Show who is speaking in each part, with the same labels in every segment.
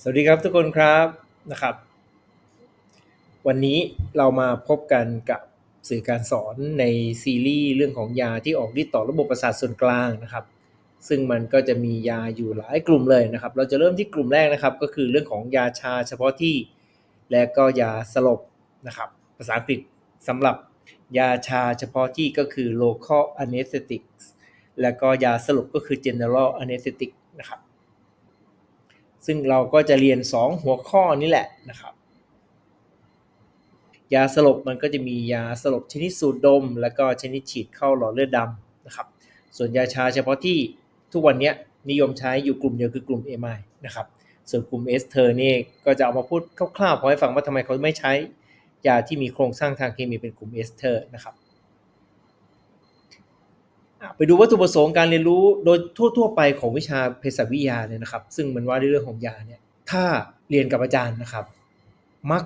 Speaker 1: สวัสดีครับทุกคนครับนะครับ วันนี้เรามาพบกันกับสื่อการสอนในซีรีส์เรื่องของยาที่ออกฤทธิ์ต่อระบบประสาทส่วนกลางนะครับ ซึ่งมันก็จะมียาอยู่หลายกลุ่มเลยนะครับ เราจะเริ่มที่กลุ่มแรกนะครับ ก็คือเรื่องของยาชาเฉพาะที่และก็ยาสลบนะครับ ภาษาอังกฤษสำหรับยาชาเฉพาะที่ก็คือ local anesthetics แล้วก็ยาสลบก็คือ general anesthetic นะครับ ซึ่งเราก็จะเรียน 2 หัวข้อนี้แหละนะครับ ยาสลบมันก็จะมียาสลบชนิดสูดดม แล้วก็ชนิดฉีดเข้าหลอดเลือดดำนะครับ ส่วนยาชาเฉพาะที่ทุกวันนี้นิยมใช้อยู่กลุ่มเดียวคือกลุ่ม MI นะครับส่วนกลุ่มเอสเทอร์นี่ก็จะเอามาพูดคร่าวๆพอให้ฟังว่าทำไมเขาไม่ใช้ยาที่มีโครงสร้างทางเคมีเป็นกลุ่มเอสเทอร์นะครับ ไปดูวัตถุประสงค์การเรียนรู้โดยทั่ว ๆ ไปของวิชาเภสัชวิทยาเนี่ยนะครับ ซึ่งมันว่าเรื่องของยาเนี่ยถ้าเรียนกับอาจารย์นะครับ มัก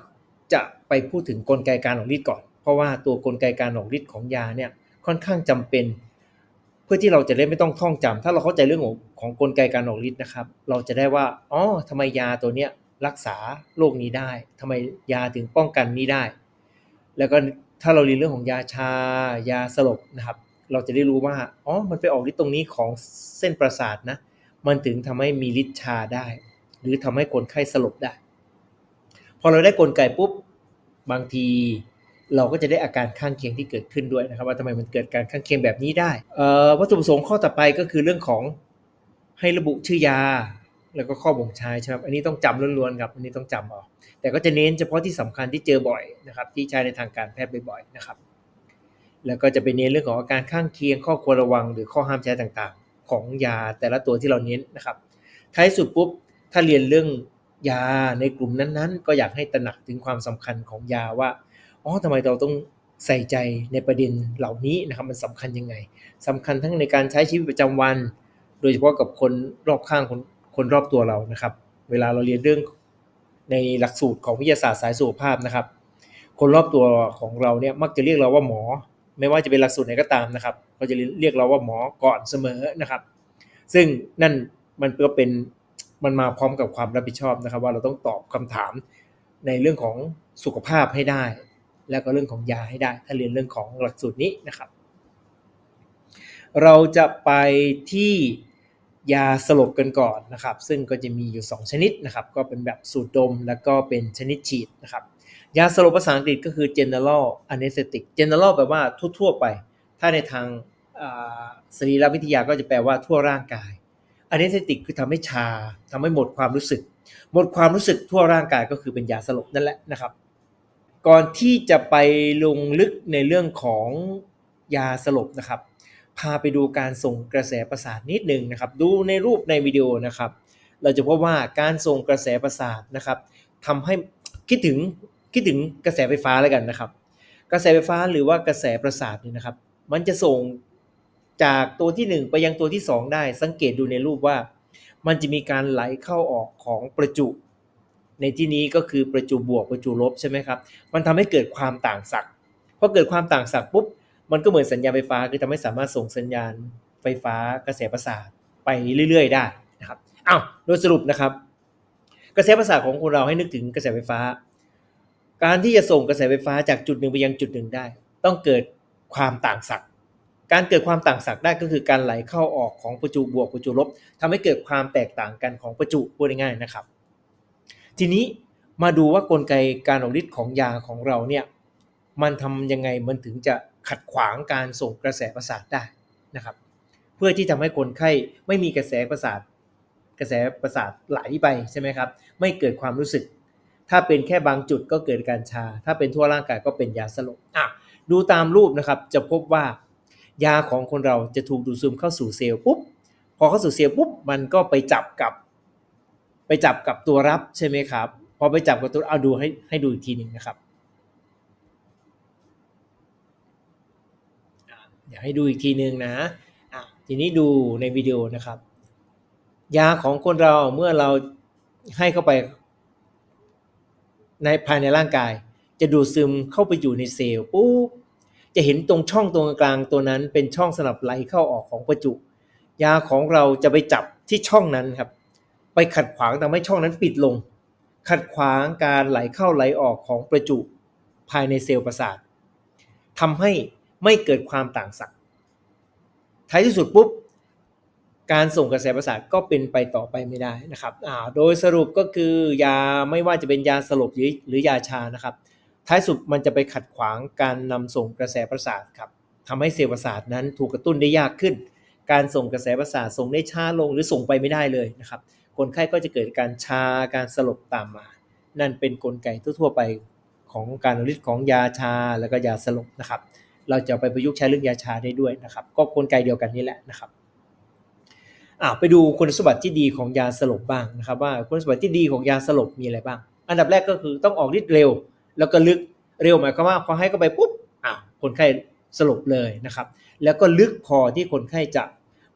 Speaker 1: จะไปพูดถึงกลไกการออกฤทธิ์ก่อน เพราะว่าตัวกลไกการออกฤทธิ์ของยาเนี่ยค่อนข้างจำเป็น เพื่อที่เราจะได้ไม่ต้องท่องจำถ้าเราเข้าใจเรื่องของของกลไกการออกฤทธิ์นะครับ เราจะได้ว่าอ๋อทำไมยาตัวเนี้ยรักษาโรคนี้ได้ทำไมยาถึงป้องกันนี้ได้ แล้วก็ถ้าเราเรียนเรื่องของยาชายาสลบนะครับ เราจะได้รู้ว่า อ๋อ มันไปออกฤทธิ์ตรงนี้ของเส้นประสาทนะ มันถึงทำให้มีฤทธิ์ชาได้ หรือทำให้คนไข้สลบได้ พอเราได้กลไกปุ๊บ บางทีเราก็จะได้อาการข้างเคียงที่เกิดขึ้นด้วยนะครับ ว่าทำไมมันเกิดการข้างเคียงแบบนี้ได้วัตถุประสงค์ข้อต่อไปก็คือเรื่องของให้ระบุชื่อยา แล้วก็ข้อบ่งใช้ใช่ไหมครับอันนี้ต้องจำล้วนๆครับอันนี้ต้องจำเอาแต่ก็จะเน้นเฉพาะที่สำคัญที่เจอบ่อยนะครับ ที่ใช้ในทางการแพทย์บ่อยๆนะครับ แล้วก็จะไปเน้นเรื่องของอาการข้างเคียงข้อควรระวังหรือข้อห้ามใช้ต่างๆ ของยาแต่ละตัวที่เราเน้นนะครับ ท้ายสุดปุ๊บถ้าเรียนเรื่องยาในกลุ่มนั้นๆ ก็อยากให้ตระหนักถึงความสำคัญของยาว่าอ๋อทำไมเราต้องใส่ใจในประเด็นเหล่านี้นะครับมันสำคัญยังไงสำคัญทั้งในการใช้ชีวิตประจำวัน โดยเฉพาะกับคนรอบข้างคนคนรอบตัวเรานะครับ เวลาเราเรียนเรื่องในหลักสูตรของวิทยาศาสตร์สายสุขภาพนะครับ คนรอบตัวของเราเนี่ยมักจะเรียกเราว่าหมอ ไม่ว่าจะเป็นหลักสูตรไหนก็ตามนะครับเขาจะเรียกเราว่าหมอก่อนเสมอนะครับ ซึ่งนั่นมันก็เป็นมันมาพร้อมกับความรับผิดชอบนะครับ ว่าเราต้องตอบคำถามในเรื่องของสุขภาพให้ได้ แล้วก็เรื่องของยาให้ได้ ถ้าเรียนเรื่องของหลักสูตรนี้นะครับ เราจะไปที่ยาสลบกันก่อนนะครับ ซึ่งก็จะมีอยู่ 2 ชนิดนะครับ ก็เป็นแบบสูดดมแล้วก็เป็นชนิดฉีดนะครับ ยาสลบภาษาอังกฤษก็คือ general anesthetic general แปลว่าทั่วๆไป ถ้าในทางสรีรวิทยาก็จะแปลว่าทั่วร่างกาย anesthetic คือทำให้ชาทำให้หมดความรู้สึก หมดความรู้สึกทั่วร่างกายก็คือเป็นยาสลบนั่นแหละนะครับ ก่อนที่จะไปลงลึกในเรื่องของยาสลบนะครับ พาไปดูการส่งกระแสประสาทนิดหนึ่งนะครับ ดูในรูปในวิดีโอนะครับ เราจะพบว่าการส่งกระแสประสาทนะครับทำให้คิดถึง คิดถึงกระแสไฟฟ้าแล้วกันนะครับ กระแสไฟฟ้าหรือว่ากระแสประสาทนี่นะครับ มันจะส่งจากตัวที่ 1 ไปยังตัวที่ 2 ได้ สังเกตดูในรูปว่า มันจะมีการไหลเข้าออกของประจุ ในที่นี้ก็คือประจุบวกประจุลบใช่ไหมครับ มันทำให้เกิดความต่างศักย์พอเกิดความต่างศักย์ปุ๊บ มันก็เหมือนสัญญาณไฟฟ้าคือทำให้สามารถส่งสัญญาณไฟฟ้ากระแสประสาทไปเรื่อย ๆ ได้นะครับอ้าวโดยสรุปนะครับ กระแสประสาทของคนเราให้นึกถึงกระแสไฟฟ้า การที่จะส่งกระแสไฟฟ้าจากจุดหนึ่งไปยังจุดหนึ่งได้ ต้องเกิดความต่างศักย์การเกิดความต่างศักย์ได้ก็คือการไหลเข้าออกของประจุบวกประจุลบทำให้เกิดความแตกต่างกันของประจุพูดง่ายๆนะครับ ทีนี้มาดูว่ากลไกการออกฤทธิ์ของยาของเราเนี่ยมันทำยังไงมันถึงจะขัดขวางการส่งกระแสประสาทได้นะครับ เพื่อที่ทำให้คนไข้ไม่มีกระแสประสาท กระแสประสาทไหลไปใช่ไหมครับ ไม่เกิดความรู้สึก ถ้าเป็นแค่บางจุดก็เกิดการชา ถ้าเป็นทั่วร่างกายก็เป็นยาสลบอะดูตามรูปนะครับจะพบว่ายาของคนเราจะถูกดูดซึมเข้าสู่เซลล์ปุ๊บพอเข้าสู่เซลล์ปุ๊บมันก็ไปจับกับ ไปจับกับตัวรับใช่ไหมครับพอไปจับกับตัวเอาดูให้ให้ดูอีกทีหนึ่งนะครับเดี๋ยวให้ดูอีกทีหนึ่งนะอะทีนี้ดูในวิดีโอนะครับ ยาของคนเราเมื่อเราให้เข้าไป ในภายในร่างกาย จะดูดซึมเข้าไปอยู่ในเซลล์ปุ๊บจะเห็นตรงช่องตรงกลางตัวนั้น เป็นช่องสำหรับไหลเข้าออกของประจุ ยาของเราจะไปจับที่ช่องนั้นครับ ไปขัดขวางทำให้ช่องนั้นปิดลง ขัดขวางการไหลเข้าไหลออกของประจุ ภายในเซลล์ประสาททำให้ไม่เกิดความต่างศักย์ท้ายที่สุดปุ๊บ การส่งกระแสประสาทก็เป็นไปต่อไปไม่ได้นะครับอ่าโดยสรุปก็คือยาไม่ว่าจะเป็นยาสลบหรือหรือยาชานะครับ ท้ายสุดมันจะไปขัดขวางการนำส่งกระแสประสาทครับทำให้เซลล์ประสาทนั้นถูกกระตุ้นได้ยากขึ้น การส่งกระแสประสาทส่งได้ช้าลงหรือส่งไปไม่ได้เลยนะครับ คนไข้ก็จะเกิดการชาการสลบตามมา นั่นเป็นนกลไกทั่วๆไปของการฤทธิ์ของยาชาแล้วก็ยาสลบนะครับ เราจะไปประยุกต์ใช้เรื่องยาชาได้ด้วยนะครับ ก็กลไกเดียวกันนี่แหละนะครับ อ่าไปดูคุณสมบัติที่ดีของยาสลบบ้างนะครับว่าคุณสมบัติที่ดีของยาสลบมีอะไรบ้าง อันดับแรกก็คือต้องออกฤทธิ์เร็ว แล้วก็ลึกเร็วหมายความว่าพอให้เข้าไปปุ๊บอ่าคนไข้สลบเลยนะครับ แล้วก็ลึกพอที่คนไข้จะ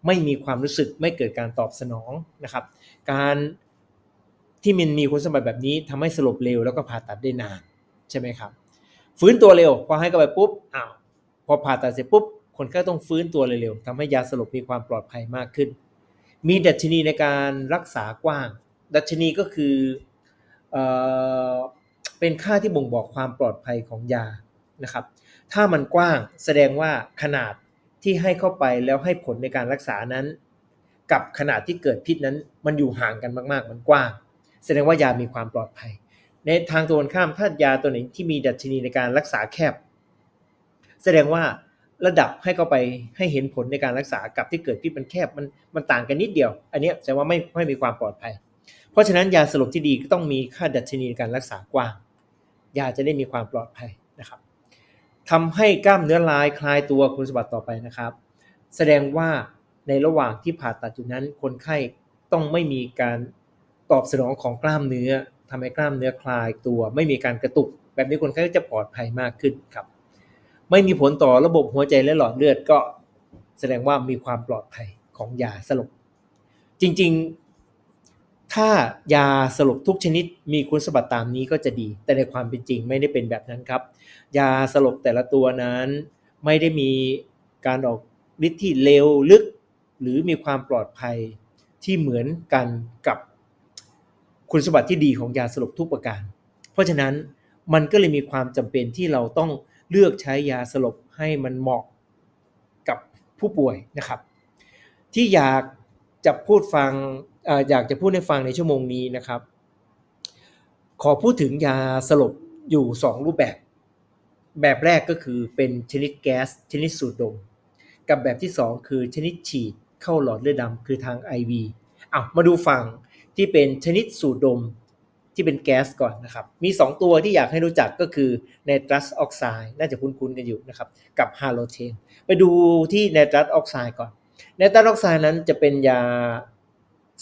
Speaker 1: ไม่มีความรู้สึกไม่เกิดการตอบสนองนะครับ การที่มันมีคุณสมบัติแบบนี้ทำให้สลบเร็วแล้วก็ผ่าตัดได้นานใช่ไหมครับ ฟื้นตัวเร็วพอให้เข้าไปปุ๊บอ้าวพอผ่าตัดเสร็จปุ๊บคนไข้ต้องฟื้นตัวเร็วๆทำให้ยาสลบมีความปลอดภัยมากขึ้น มีดัชนีในการรักษากว้าง ดัชนีก็คือเออเป็นค่าที่บ่งบอกความปลอดภัยของยานะครับ ถ้ามันกว้างแสดงว่าขนาดที่ให้เข้าไปแล้วให้ผลในการรักษานั้น กับขนาดที่เกิดพิษนั้น มันอยู่ห่างกันมากๆ มันกว้าง แสดงว่ายามีความปลอดภัย ในทางตรงข้ามถ้ายาตัวไหนที่มีดัชนีในการรักษาแคบ แสดงว่า ระดับให้เข้าไปให้เห็นผลในการรักษากับที่เกิดพิษมันแคบมันมันต่างกันนิดเดียว อันนี้แสดงว่าไม่ไม่มีความปลอดภัย เพราะฉะนั้นยาสลบที่ดีก็ต้องมีค่าดัชนีในการรักษากว้างยาจะได้มีความปลอดภัยนะครับทำให้กล้ามเนื้อลายคลายตัวคุณสมบัติต่อไปนะครับ แสดงว่าในระหว่างที่ผ่าตัดอยู่นั้น คนไข้ต้องไม่มีการตอบสนองของกล้ามเนื้อทำให้กล้ามเนื้อคลายตัว ไม่มีการกระตุก แบบนี้คนไข้ก็จะปลอดภัยมากขึ้นครับ ไม่มีผลต่อระบบหัวใจและหลอดเลือดก็แสดงว่ามีความปลอดภัยของยาสลบ จริงๆ ถ้ายาสลบทุกชนิดมีคุณสมบัติตามนี้ก็จะดี แต่ในความเป็นจริงไม่ได้เป็นแบบนั้นครับ ยาสลบแต่ละตัวนั้นไม่ได้มีการออกฤทธิ์ที่เร็วลึก หรือมีความปลอดภัยที่เหมือนกันกับคุณสมบัติที่ดีของยาสลบทุกประการ เพราะฉะนั้นมันก็เลยมีความจำเป็นที่เราต้อง เลือกใช้ยาสลบให้มันเหมาะกับผู้ป่วยนะครับ ที่อยากจะพูดฟังออยากจะพูดให้ฟังในชั่วโมงนี้นะครับ ขอพูดถึงยาสลบอยู่ 2 รูปแบบ แบบแรกก็คือเป็นชนิดแก๊สชนิดสูดดม กับแบบที่ 2 คือชนิดฉีดเข้าหลอดเลือดดำคือทาง IV อะมาดูฝั่งที่เป็นชนิดสูดดม ที่เป็นแก๊สก่อนนะครับ มี 2 ตัวที่อยากให้รู้จักก็คือไนตรัสออกไซด์น่าจะคุ้นๆกันอยู่นะครับ กับฮาโลเทน ไปดูที่ไนตรัสออกไซด์ก่อนไนตรัสออกไซด์นั้นจะเป็นยา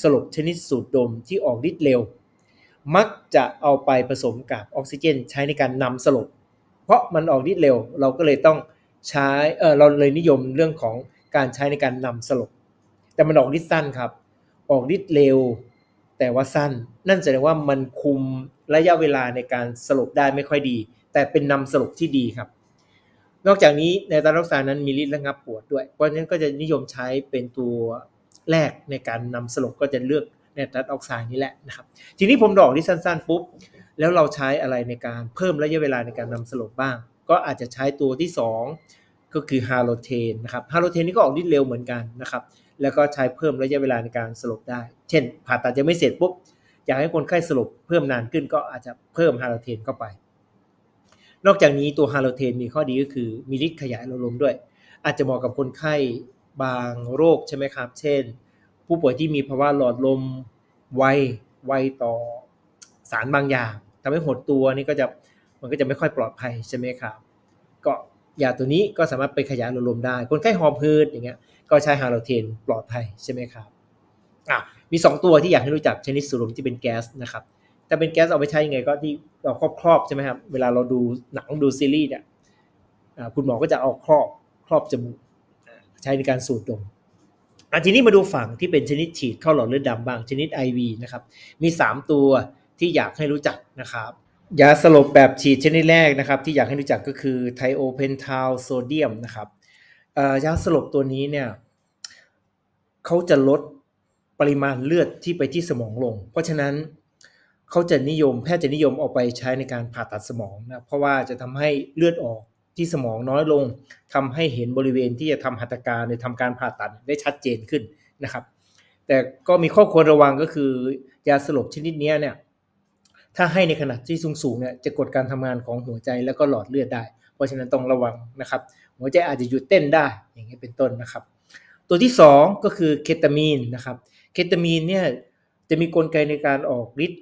Speaker 1: สลบชนิดสูดดมที่ออกฤทธิ์เร็ว มักจะเอาไปผสมกับออกซิเจน ใช้ในการนำสลบ เพราะมันออกฤทธิ์เร็ว เราก็เลยต้องใช้เออเราเลยนิยมเรื่องของการใช้ในการนำสลบ แต่มันออกฤทธิ์สั้นครับ ออกฤทธิ์เร็ว แต่ว่าสั้น นั่นแสดงว่ามันคุมระยะเวลาในการสลบได้ไม่ค่อยดี แต่เป็นนำสลบที่ดีครับ นอกจากนี้ในตารักษานั้นมีฤทธิ์ระงับปวดด้วย เพราะฉะนั้นก็จะนิยมใช้เป็นตัวแรกในการนำสลบก็จะเลือกไนตรัสออกไซด์นี่แหละนะครับ ทีนี้ผมดอกที่สั้นๆปุ๊บแล้วเราใช้อะไรในการเพิ่มระยะเวลาในการนำสลบบ้าง ก็อาจจะใช้ตัวที่ 2 ก็คือฮาโลเทนนะครับฮาโลเทนนี่ก็ออกฤทธิ์เร็วเหมือนกันนะครับ แล้วก็ใช้เพิ่มระยะเวลาในการสลบได้ เช่น ผ่าตัดยังไม่เสร็จปุ๊บอยากให้คนไข้สลบเพิ่มนานขึ้นก็อาจจะเพิ่มฮาโลเทนเข้าไป นอกจากนี้ตัวฮาโลเทนมีข้อดีก็คือมีฤทธิ์ขยายหลอดลมด้วย อาจจะเหมาะกับคนไข้บางโรคใช่ไหมครับ เช่น ผู้ป่วยที่มีภาวะหลอดลมไวไวต่อสารบางอย่างทำให้หดตัวนี่ก็จะมันก็จะไม่ค่อยปลอดภัยใช่ไหมครับ ก็ยาตัวนี้ก็สามารถไปขยายหลอดลมได้ คนไข้หอบหืดอย่างเงี้ย ก็ใช้ฮาโลเทนปลอดภัยใช่ไหมครับอะมี 2 ตัวที่อยากให้รู้จักชนิดสูดลมที่เป็นแก๊สนะครับแต่เป็นแก๊สเอาไปใช้ยังไงก็ที่เราครอบครอบใช่ไหมครับเวลาเราดูหนังดูซีรีส์เนี่ยคุณหมอก็จะเอาครอบครอบจมูกใช้ในการสูดดมอะทีนี้มาดูฝั่งที่เป็นชนิดฉีดเข้าหลอดเลือดดำบ้างชนิด IV นะครับมี 3 ตัวที่อยากให้รู้จักนะครับยาสลบแบบฉีดชนิดแรกนะครับ ที่อยากให้รู้จักก็คือไทโอเพนทาลโซเดียมนะครับ ยาสลบตัวนี้เนี่ยเขาจะลดปริมาณเลือดที่ไปที่สมองลง เพราะฉะนั้นเขาจะนิยมแพทย์จะนิยมเอาไปใช้ในการผ่าตัดสมองนะเพราะว่าจะทำให้เลือดออกที่สมองน้อยลงทำให้เห็นบริเวณที่จะทำหัตถการหรือทำการผ่าตัดได้ชัดเจนขึ้นนะครับ แต่ก็มีข้อควรระวังก็คือยาสลบชนิดนี้เนี่ยถ้าให้ในขนาดที่สูงๆเนี่ยจะกดการทำงานของหัวใจแล้วก็หลอดเลือดได้ เพราะฉะนั้นต้องระวังนะครับ หัวใจอาจจะหยุดเต้นได้อย่างนี้เป็นต้นนะครับ ตัวที่ 2 ก็คือเคตามีนนะครับเคตามีนเนี่ยจะมีกลไกในการออกฤทธิ์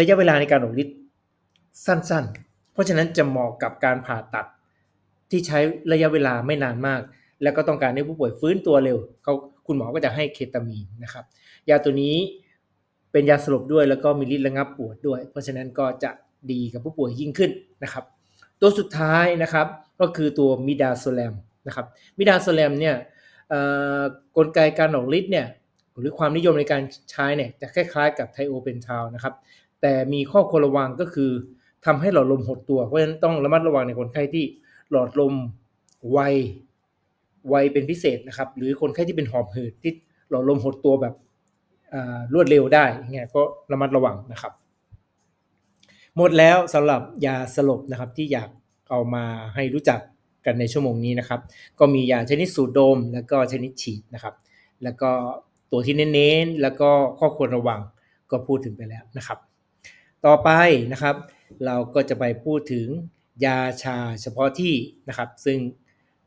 Speaker 1: ระยะเวลาในการออกฤทธิ์สั้นๆ เพราะฉะนั้นจะเหมาะกับการผ่าตัดที่ใช้ระยะเวลาไม่นานมาก แล้วก็ต้องการให้ผู้ป่วยฟื้นตัวเร็วเขาคุณหมอก็จะให้เคตามีนนะครับยาตัวนี้เป็นยาสลบด้วยแล้วก็มีฤทธิ์ระงับปวดด้วย เพราะฉะนั้นก็จะดีกับผู้ป่วยยิ่งขึ้นนะครับ ตัวสุดท้ายนะครับ ก็คือตัวมิดาโซแลมนะครับมิดาโซแลมเนี่ยกลไกการออกฤทธิ์เนี่ยหรือความนิยมในการใช้เนี่ยจะคล้ายๆ กับไทโอเพนทาลนะครับแต่มีข้อควรระวังก็คือทำให้หลอดลมหดตัว เพราะฉะนั้นต้องระมัดระวังในคนไข้ที่หลอดลมไวไวเป็นพิเศษนะครับ หรือคนไข้ที่เป็นหอบหืดที่หลอดลมหดตัวแบบรวดเร็วได้เงี้ยก็ระมัดระวังนะครับ หมดแล้วสำหรับยาสลบนะครับที่อยาก เอามาให้รู้จักกันในชั่วโมงนี้นะครับ ก็มียาชนิดสูดดม แล้วก็ชนิดฉีดนะครับ แล้วก็ตัวที่เน้นๆ แล้วก็ข้อควรระวังก็พูดถึงไปแล้วนะครับ ต่อไปนะครับ เราก็จะไปพูดถึงยาชาเฉพาะที่นะครับ ซึ่ง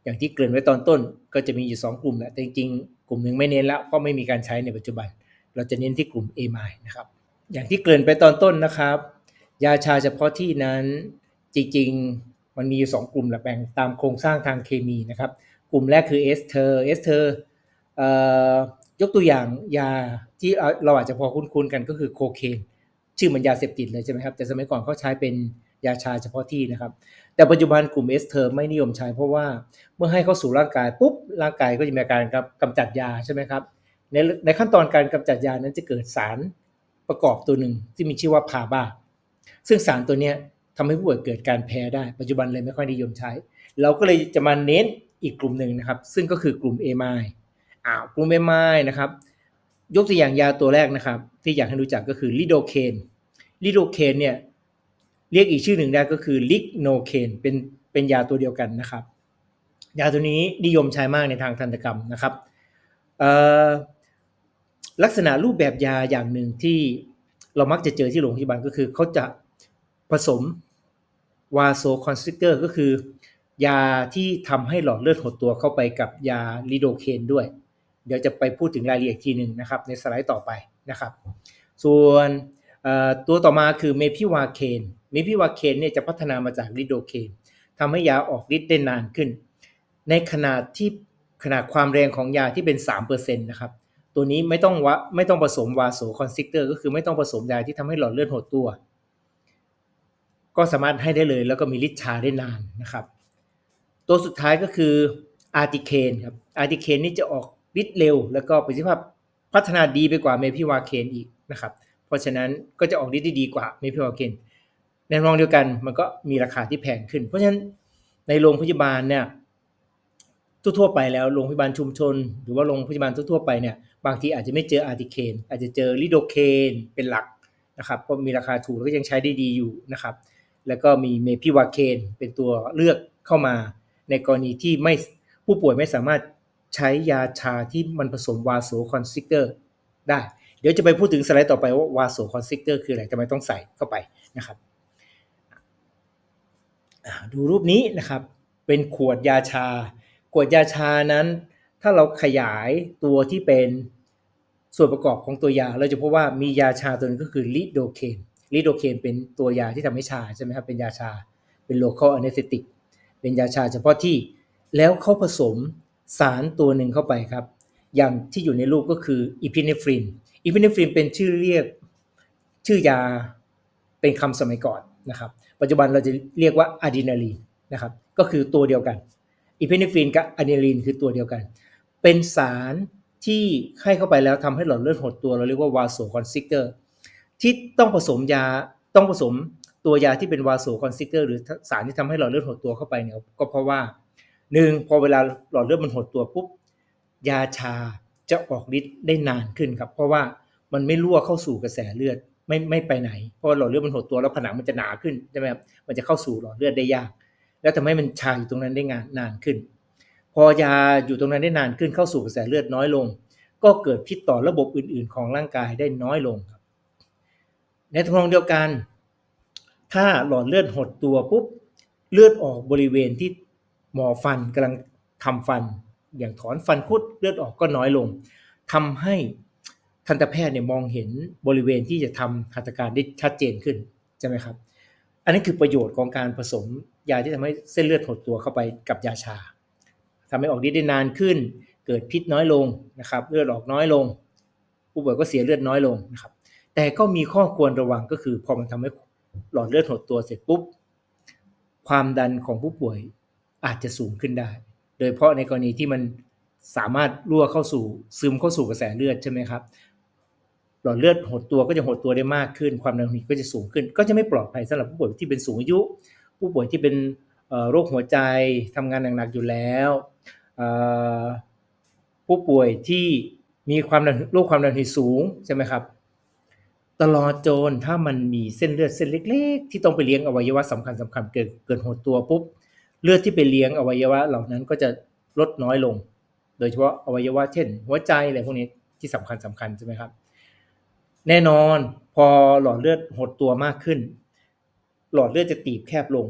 Speaker 1: อย่างที่เกริ่นไว้ตอนต้น ก็จะมีอยู่ 2 กลุ่มแหละแต่จริงๆ กลุ่มหนึ่งไม่เน้นแล้วเพราะไม่มีการใช้ในปัจจุบัน เราจะเน้นที่กลุ่ม a m i นะครับ อย่างที่เกริ่นไปตอนต้นนะครับ ยาชาเฉพาะที่นั้นจริงๆ มันมีสอยู่2กลุ่มแหละแบ่งตามโครงสร้างทางเคมีนะครับ กลุ่มแรกคือเอสเทอร์เอสเทอร์ยกตัวอย่างยาที่เราอาจจะพอคุ้นๆกันก็คือโคเคนชื่อมันยาเสพติดเลยใช่ไหมครับ แต่สมัยก่อนเขาใช้เป็นยาชาเฉพาะที่นะครับ แต่ปัจจุบันกลุ่มเอสเทอร์ไม่นิยมใช้เพราะว่าเมื่อให้เข้าสู่ร่างกายปุ๊บร่างกายก็จะมีการกำจัดยาใช่ไหมครับในในขั้นตอนการกำจัดยานั้นจะเกิดสารประกอบตัวหนึ่งที่มีชื่อว่าพาบาซึ่งสารตัวนี้ ทำให้ผู้ป่วยเกิดการแพ้ได้ ปัจจุบันเลยไม่ค่อยนิยมใช้ เราก็เลยจะมาเน้นอีกกลุ่มหนึ่งนะครับ ซึ่งก็คือกลุ่มเอมายอ้าวกลุ่มเอมายนะครับยกตัวอย่างยาตัวแรกนะครับ ที่อยากให้รู้จักก็คือลิโดเคนลิโดเคนเนี่ยเรียกอีกชื่อหนึ่งได้ก็คือลิกโนเคนเป็นเป็นยาตัวเดียวกันนะครับ ยาตัวนี้นิยมใช้มากในทางทันตกรรมนะครับลักษณะรูปแบบยาอย่างหนึ่งที่เรามักจะเจอที่โรงพยาบาลก็คือเขาจะผสม วาโซคอนสติเตอร์ก็คือยาที่ทำให้หลอดเลือดหดตัวเข้าไปกับยาลิโดเคนด้วย เดี๋ยวจะไปพูดถึงรายละเอียดทีหนึ่งนะครับ ในสไลด์ต่อไปนะครับ ส่วนตัวต่อมาคือเมพิวาเคนเมพิวาเคนเนี่ยจะพัฒนามาจากลิโดเคนทำให้ยาออกฤทธิ์ได้นานขึ้น ในขนาดที่ขนาดความแรงของยาที่เป็น3%นะครับ ตัวนี้ไม่ต้องวะไม่ต้องผสมวาโซคอนสติเตอร์ก็คือไม่ต้องผสมยาที่ทำให้หลอดเลือดหดตัว ก็สามารถให้ได้เลย แล้วก็มีฤทธิ์ชาได้นานนะครับ ตัวสุดท้ายก็คืออาร์ติเคนครับอาร์ติเคนนี่จะออกฤทธิ์เร็ว แล้วก็ประสิทธิภาพพัฒนาดีไปกว่าเมพิวาเคนอีกนะครับ เพราะฉะนั้นก็จะออกฤทธิ์ได้ดีกว่าเมพิวาเคนในรองเดียวกันมันก็มีราคาที่แพงขึ้น เพราะฉะนั้นในโรงพยาบาลเนี่ยทั่วๆไปแล้วโรงพยาบาลชุมชน หรือว่าโรงพยาบาลทั่วๆไปเนี่ยบางทีอาจจะไม่เจออาร์ติเคนอาจจะเจอลิโดเคนเป็นหลักนะครับก็มีราคาถูกแล้วก็ยังใช้ได้ดีอยู่นะครับ แล้วก็มีเมพิวาเคนเป็นตัวเลือกเข้ามา ในกรณีที่ไม่ผู้ป่วยไม่สามารถใช้ยาชาที่มันผสมวาโซคอนซิกเตอร์ได้ เดี๋ยวจะไปพูดถึงสไลด์ต่อไปว่าวาโซคอนซิกเตอร์คืออะไรทำไมต้องใส่เข้าไปนะครับดูรูปนี้นะครับ เป็นขวดยาชา ขวดยาชานั้น ถ้าเราขยายตัวที่เป็นส่วนประกอบของตัวยา เราจะพบว่ามียาชาตัวนึงก็คือลิโดเคน ลิโดเคนเป็นตัวยาที่ทำให้ชาใช่ไหมครับเป็นยาชาเป็น local anesthetic เป็นยาชาเฉพาะที่แล้วเขาผสมสารตัวหนึ่งเข้าไปครับ อย่างที่อยู่ในรูปก็คืออีพิเนฟรินอีพิเนฟรินเป็นชื่อเรียกชื่อยาเป็นคำสมัยก่อนนะครับ ปัจจุบันเราจะเรียกว่าอะดรีนาลีนนะครับ ก็คือตัวเดียวกันอีเนฟรินกับอะดรีนาลีนคือตัวเดียวกัน เป็นสารที่ให้เข้าไปแล้วทำให้หลอดเลือดหดตัวเราเรียกว่าวาโซคอนซิกเตอร์ ที่ต้องผสมยาต้องผสมตัวยาที่เป็นวาโซคอนซิเตอร์หรือสารที่ทำให้หลอดเลือดหดตัวเข้าไปเนี่ยก็เพราะว่าหนึ่งพอเวลาหลอดเลือดมันหดตัวปุ๊บยาชาจะออกฤทธิ์ได้นานขึ้นครับ เพราะว่ามันไม่รั่วเข้าสู่กระแสเลือดไม่ไม่ไปไหน เพราะหลอดเลือดมันหดตัวแล้วผนังมันจะหนาขึ้นใช่ไหมครับมันจะเข้าสู่หลอดเลือดได้ยาก แล้วทำให้มันชาอยู่ตรงนั้นได้งานนานขึ้น พอยาอยู่ตรงนั้นได้นานขึ้นเข้าสู่กระแสเลือดน้อยลง ก็เกิดพิษต่อระบบอื่น ๆ ของร่างกายได้น้อยลงครับ ในทางเดียวกัน ถ้าหลอดเลือดหดตัวปุ๊บเลือดออกบริเวณที่หมอฟันกำลังทำฟัน อย่างถอนฟันคุดเลือดออกก็น้อยลงทำให้ทันตแพทย์เนี่ยมองเห็นบริเวณที่จะทำหัตถการได้ชัดเจนขึ้นใช่ไหมครับ อันนี้คือประโยชน์ของการผสมยาที่ทำให้เส้นเลือดหดตัวเข้าไปกับยาชาทำให้ออกฤทธิ์ได้นานขึ้น เกิดพิษน้อยลงนะครับ เลือดออกน้อยลง ผู้ป่วยก็เสียเลือดน้อยลงนะครับ แต่ก็มีข้อควรระวังก็คือพอมันทำให้หลอดเลือดหดตัวเสร็จปุ๊บ ความดันของผู้ป่วยอาจจะสูงขึ้นได้ โดยเฉพาะในกรณีที่มันสามารถรั่วเข้าสู่ซึมเข้าสู่กระแสเลือดใช่ไหมครับ หลอดเลือดหดตัวก็จะหดตัวได้มากขึ้น ความดันก็จะสูงขึ้น ก็จะไม่ปลอดภัยสำหรับผู้ป่วยที่เป็นสูงอายุ ผู้ป่วยที่เป็นโรคหัวใจทำงานหนักๆอยู่แล้วผู้ป่วยที่มีความดันโรคความดันสูงใช่ไหมครับ ตลอดจนถ้ามันมีเส้นเลือดเส้นเล็ก ๆ ที่ต้องไปเลี้ยงอวัยวะสำคัญสำคัญเกิดเกิดหดตัวปุ๊บเลือดที่ไปเลี้ยงอวัยวะเหล่านั้นก็จะลดน้อยลง โดยเฉพาะอวัยวะเช่น หัวใจอะไรพวกนี้ที่สำคัญสำคัญใช่ไหมครับ แน่นอนพอหลอดเลือดหดตัวมากขึ้น หลอดเลือดจะตีบแคบลง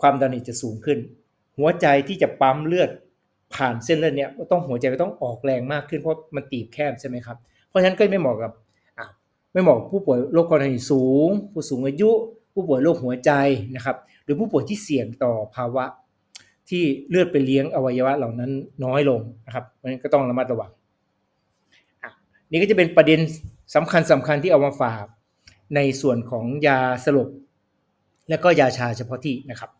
Speaker 1: ความดันจะสูงขึ้น หัวใจที่จะปั๊มเลือดผ่านเส้นเลือดเนี้ยต้องหัวใจก็ต้องออกแรงมากขึ้นเพราะมันตีบแคบใช่ไหมครับเพราะฉะนั้นก็ไม่เหมาะกับ ไม่เหมาะผู้ป่วยโรคความดันโลหิตสูง ผู้สูงอายุ ผู้ป่วยโรคหัวใจนะครับ หรือผู้ป่วยที่เสี่ยงต่อภาวะที่เลือดไปเลี้ยงอวัยวะเหล่านั้นน้อยลงนะครับเพราะฉะนั้นก็ต้องระมัดระวังนี่ก็จะเป็นประเด็นสำคัญสำคัญที่เอามาฝากในส่วนของยาสลบและก็ยาชาเฉพาะที่นะครับ